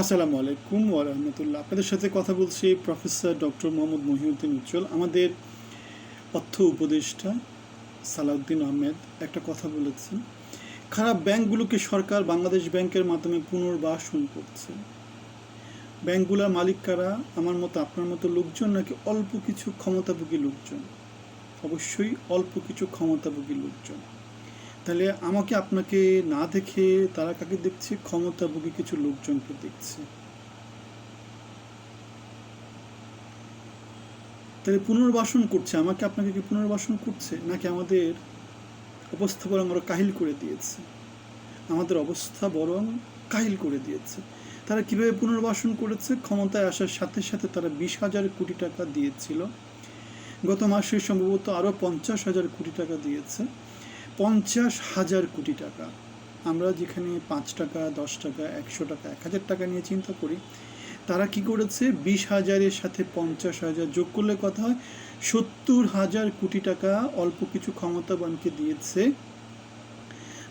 আসসালামু আলাইকুম রাহমাতুল্লাহ। আপনাদের সাথে কথা বলছি প্রফেসর ডক্টর মোহাম্মদ মহিউদ্দিন উজ্জ্বল। আমাদের অর্থ উপদেষ্টা সালাউদ্দিন আহমেদ একটা কথা বলেছেন, খারাপ ব্যাংকগুলোকে সরকার বাংলাদেশ ব্যাংকের মাধ্যমে পুনর্বাসন করছে। ব্যাংকগুলোর মালিক কারা? আমার মতো আপনার মতো লোকজন নাকি অল্প কিছু ক্ষমতাভোগী লোকজন? অবশ্যই অল্প কিছু ক্ষমতাভোগী লোকজন। তাহলে আমাকে আপনাকে না দেখে তারা কাকে দেখছে? ক্ষমতাভোগী কিছু লোকজনকে দেখছে। তাহলে পুনর্বাসন করছে। আমাকে আপনাকে কি পুনর্বাসন করছে? নাকি আমাদের অবস্থা বরং আরও কাহিল করে দিয়েছে? আমাদের অবস্থা বরং কাহিল করে দিয়েছে। তারা কীভাবে পুনর্বাসন করেছে? ক্ষমতায় আসার সাথে সাথে তারা বিশ হাজার কোটি টাকা দিয়েছিল। গত মাসে সম্ভবত আরও পঞ্চাশ হাজার কোটি টাকা দিয়েছে। পঞ্চাশ হাজার কোটি টাকা। আমরা যেখানে পাঁচ টাকা, দশ টাকা, একশো টাকা, এক হাজার টাকা নিয়ে চিন্তা করি, তারা কি করেছে? বিশ হাজারের সাথে পঞ্চাশ হাজার যোগ করলে কথা হয়? সত্তর হাজার কোটি টাকা অল্প কিছু ক্ষমতাবানকে দিয়েছে,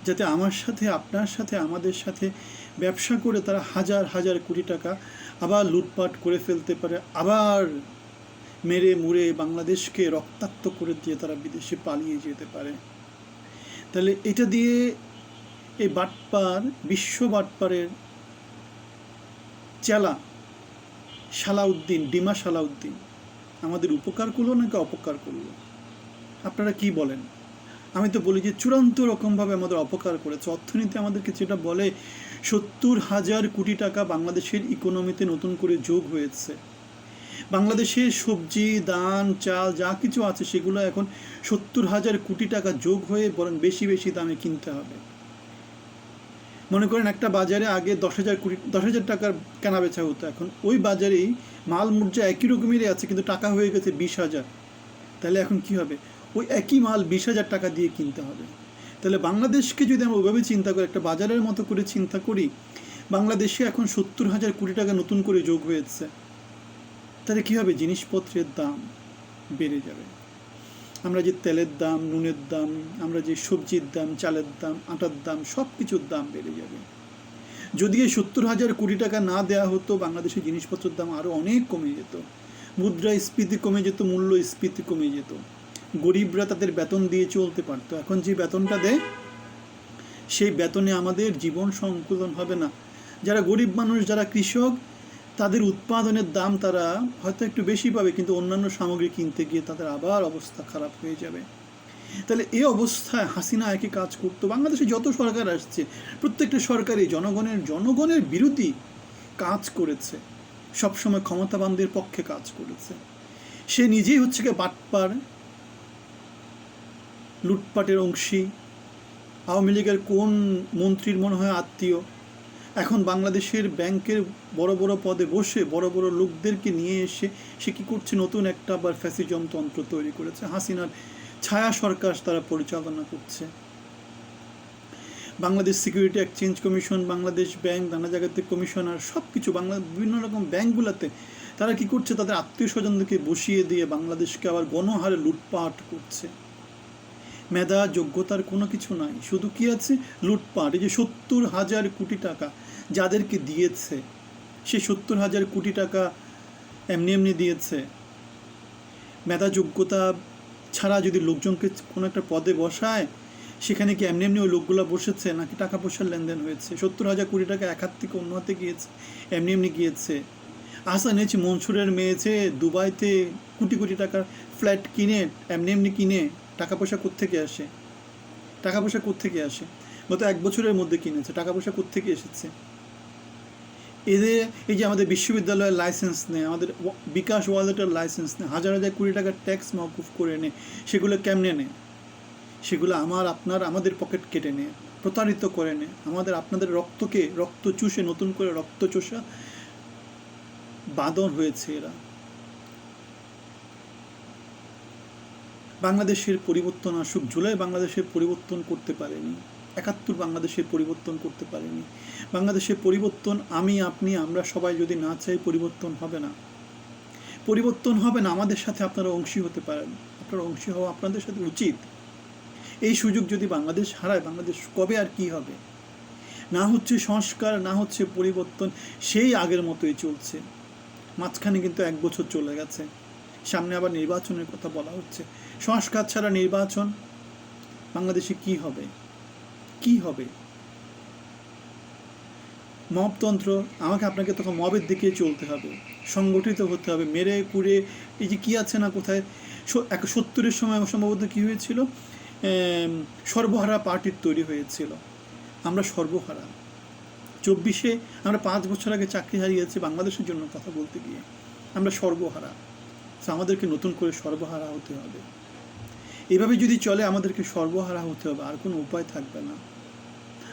যাতে আমার সাথে, আপনার সাথে, আমাদের সাথে ব্যবসা করে তারা হাজার হাজার কোটি টাকা আবার লুটপাট করে ফেলতে পারে, আবার মেরে মুড়ে বাংলাদেশকে রক্তাক্ত করে দিয়ে তারা বিদেশে পালিয়ে যেতে পারে। তাহলে এটা দিয়ে এই বাটপার, বিশ্ব বাটপারের চেলা সালাউদ্দিন ডিমা সালাউদ্দিন আমাদের উপকার করল নাকি অপকার করল? আপনারা কি বলেন? আমি তো বলি যে চূড়ান্ত রকমভাবে আমাদের অপকার করেছে। অর্থনীতি আমাদেরকে যেটা বলে, সত্তর হাজার কোটি টাকা বাংলাদেশের ইকোনমিতে নতুন করে যোগ হয়েছে। বাংলাদেশে সবজি দান চাল যা কিছু আছে সেগুলো এখন সত্তর হাজার কোটি টাকা যোগ হয়ে বরং বেশি বেশি দামে কিনতে হবে। মনে করেন একটা বাজারে আগে দশ হাজার কোটি, দশ হাজার টাকার কেনা বেচা হতো। এখন ওই বাজারেই মাল মূর্যা একই রকমেরই আছে কিন্তু টাকা হয়ে গেছে বিশ হাজার। তাহলে এখন কি হবে? ওই একই মাল বিশ হাজার টাকা দিয়ে কিনতে হবে। তাহলে বাংলাদেশকে যদি আমরা ওইভাবে চিন্তা করি, একটা বাজারের মতো করে চিন্তা করি, বাংলাদেশে এখন সত্তর হাজার কোটি টাকা নতুন করে যোগ হয়েছে। তাহলে কী হবে? জিনিসপত্রের দাম বেড়ে যাবে। আমরা যে তেলের দাম, নুনের দাম, আমরা যে সবজির দাম, চালের দাম, আটার দাম সব কিছুর দাম বেড়ে যাবে। যদি এই সত্তর হাজার কোটি টাকা না দেওয়া হতো বাংলাদেশের জিনিসপত্রের দাম আরও অনেক কমে যেত। মুদ্রা মুদ্রাস্ফীতি কমে যেত মূল্য মূল্যস্ফীতি কমে যেত। গরিবরা তাদের বেতন দিয়ে চলতে পারতো। এখন যে বেতনটা দেয়, সেই বেতনে আমাদের জীবন সংকুলন হবে না। যারা গরিব মানুষ, যারা কৃষক তাদের উৎপাদনের দাম তারা হয়তো একটু বেশি পাবে, কিন্তু অন্যান্য সামগ্রী কিনতে গিয়ে তাদের আবার অবস্থা খারাপ হয়ে যাবে। তাহলে এই অবস্থায় হাসিনা একই কাজ করতো। বাংলাদেশে যত সরকার আসছে, প্রত্যেকটা সরকারই জনগণের জনগণের বিরোধী কাজ করেছে। সবসময় ক্ষমতাবানদের পক্ষে কাজ করেছে। সে নিজেই হচ্ছে গিয়ে বাটপার, লুটপাটের অংশী। আওয়ামী লীগের কোন মন্ত্রীর মনে হয় আত্মীয়? এখন বাংলাদেশের ব্যাংকের বড় বড় পদে বসে বড় বড় লোকদেরকে নিয়ে এসে সে কী করছে? নতুন একটা আবার ফ্যাসিজম তন্ত্র তৈরি করেছে। হাসিনার ছায়া সরকার তারা পরিচালনা করছে। Bangladesh security exchange commission, Bangladesh bank, নানা জায়গাতে কমিশনার সব কিছু বাংলা বিভিন্ন রকম ব্যাংকগুলোতে তারা কি করছে? তাদের আত্মীয় স্বজনদেরকে বসিয়ে দিয়ে বাংলাদেশকে আবার গণহারে লুটপাট করছে। মেধা, যোগ্যতার কোনো কিছু নাই। শুধু কি আছে? লুটপাট। এই যে সত্তর হাজার কোটি টাকা যাদেরকে দিয়েছে, সে সত্তর হাজার কোটি টাকা এমনি এমনি দিয়েছে। মেধা, যোগ্যতা ছাড়া যদি লোকজনকে কোনো একটা পদে বসায়, সেখানে কি এমনি এমনি ওই লোকগুলো বসেছে নাকি টাকা পয়সার লেনদেন হয়েছে? সত্তর হাজার কোটি টাকা এক হাত থেকে অন্য হাতে গিয়েছে, এমনি এমনি গিয়েছে। আসান হয়েছে মনসুরের মেয়েছে দুবাইতে কোটি কোটি টাকার ফ্ল্যাট কিনে, এমনি এমনি কিনে টাকা পয়সা কোত্থেকে আসে? টাকা পয়সা কোত্থেকে আসে? গত এক বছরের মধ্যে কিনেছে টাকা পয়সা কোত্থেকে এসেছে? এদের, এই যে আমাদের বিশ্ববিদ্যালয়ের লাইসেন্স নেয়, আমাদের বিকাশ ওয়ালেটের লাইসেন্স নেয়, হাজার হাজার কোটি টাকার ট্যাক্স মকুফ করে নেয়, সেগুলো কেমনে নেয়? সেগুলো আমার, আপনার, আমাদের পকেট কেটে নেয়, প্রতারিত করে নেয়, আমাদের, আপনাদের রক্তকে রক্ত চুষে নতুন করে রক্ত চোষা বাদর হয়েছে এরা। বাংলাদেশের পরিবর্তন আসুক, জুলাই বাংলাদেশের পরিবর্তন করতে পারেনি, একাত্তর বাংলাদেশের পরিবর্তন করতে পারেনি। বাংলাদেশের পরিবর্তন আমি, আপনি, আমরা সবাই যদি না চাই, পরিবর্তন হবে না। পরিবর্তন হবে না, আমাদের সাথে আপনারা অংশী হতে পারেন। আপনারা অংশী হওয়া আপনাদের সাথে উচিত। এই সুযোগ যদি বাংলাদেশ হারায়, বাংলাদেশ কবে আর কি হবে? না হচ্ছে সংস্কার, না হচ্ছে পরিবর্তন, সেই আগের মতোই চলছে। মাঝখানে কিন্তু এক বছর চলে গেছে। সামনে আবার নির্বাচনের কথা বলা হচ্ছে। সংস্কার ছাড়া নির্বাচন বাংলাদেশে কি হবে? কি হবে? মবতন্ত্র, আমাকে আপনাকে তখন মবের দিকে চলতে হবে। সংগঠিত হতে হবে, মেরে কুড়ে, এই যে কি আছে না কোথায়? এক সত্তরের সময় সম্ভবত কী হয়েছিল? সর্বহারা পার্টির তৈরি হয়েছিল। আমরা সর্বহারা। চব্বিশে আমরা পাঁচ বছর আগে চাকরি হারিয়েছি বাংলাদেশের জন্য কথা বলতে গিয়ে। আমরা সর্বহারা। আমাদেরকে নতুন করে সর্বহারা হতে হবে। এভাবে যদি চলে, আমাদেরকে সর্বহারা হতে হবে, আর কোনো উপায় থাকবে না।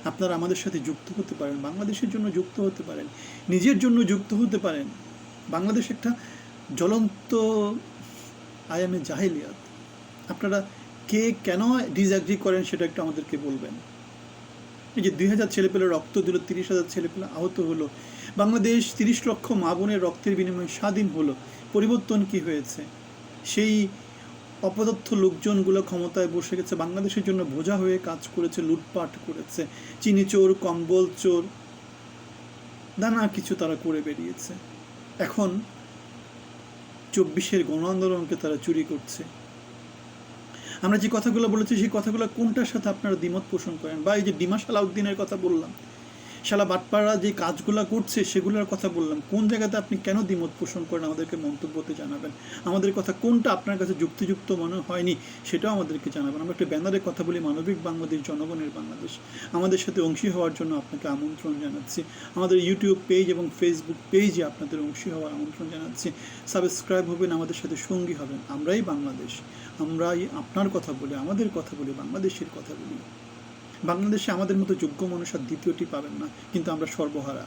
আপনারা আমাদের সাথে যুক্ত হতে পারেন, বাংলাদেশের জন্য যুক্ত হতে পারেন, নিজের জন্য যুক্ত হতে পারেন। বাংলাদেশ একটা জ্বলন্ত আয়ামে জাহেলিয়াত। আপনারা কে কেন ডিসঅ্যাগ্রি করেন সেটা একটু আমাদেরকে বলবেন। এই যে দুই হাজার ছেলেপেলে রক্ত দিল, তিরিশ হাজার ছেলেপেলে আহত হলো বাংলাদেশ তিরিশ লক্ষ মা বোনের রক্তের বিনিময়ে স্বাধীন হলো। পরিবর্তন কি হয়েছে? সেই অপদার্থ লোকজনগুলো ক্ষমতায় বসে গেছে। বাংলাদেশের জন্য বোঝা হয়ে কাজ করেছে, লুটপাট করেছে। চিনি চোর, কম্বল চোর, নানা কিছু তারা করে বেরিয়েছে। এখন চব্বিশের গণ আন্দোলনকে তারা চুরি করছে। আমরা যে কথাগুলো বলেছি, সেই কথাগুলো কোনটার সাথে আপনারা দ্বিমত পোষণ করেন? বা এই যে ডিমা সালাউদ্দিনের কথা বললাম শালা বাটপাড়া যে কাজগুলো করছে, সেগুলোর কথা বললাম। কোন জায়গাতে আপনি কেন দ্বিমত পোষণ করেন? আমাদেরকে মন্তব্যতে জানাবেন। আমাদের কথা কোনটা আপনার কাছে যুক্তিযুক্ত মনে হয়নি, সেটাও আমাদেরকে জানাবেন। আমরা একটা ব্যানারের কথা বলি, মানবিক বাংলাদেশ, জনগণের বাংলাদেশ। আমাদের সাথে অংশী হওয়ার জন্য আপনাকে আমন্ত্রণ জানাচ্ছি। আমাদের ইউটিউব পেজ এবং ফেসবুক পেজে আপনাদের অংশী হওয়ার আমন্ত্রণ জানাচ্ছি। সাবস্ক্রাইব হবেন, আমাদের সাথে সঙ্গী হবেন। আমরাই বাংলাদেশ। আমরাই আপনার কথা বলি, আমাদের কথা বলি, বাংলাদেশের কথা বলি। বাংলাদেশে আমাদের মতো যোগ্য মানুষ আর দ্বিতীয়টি পাবেন না কিন্তু আমরা সর্বহারা।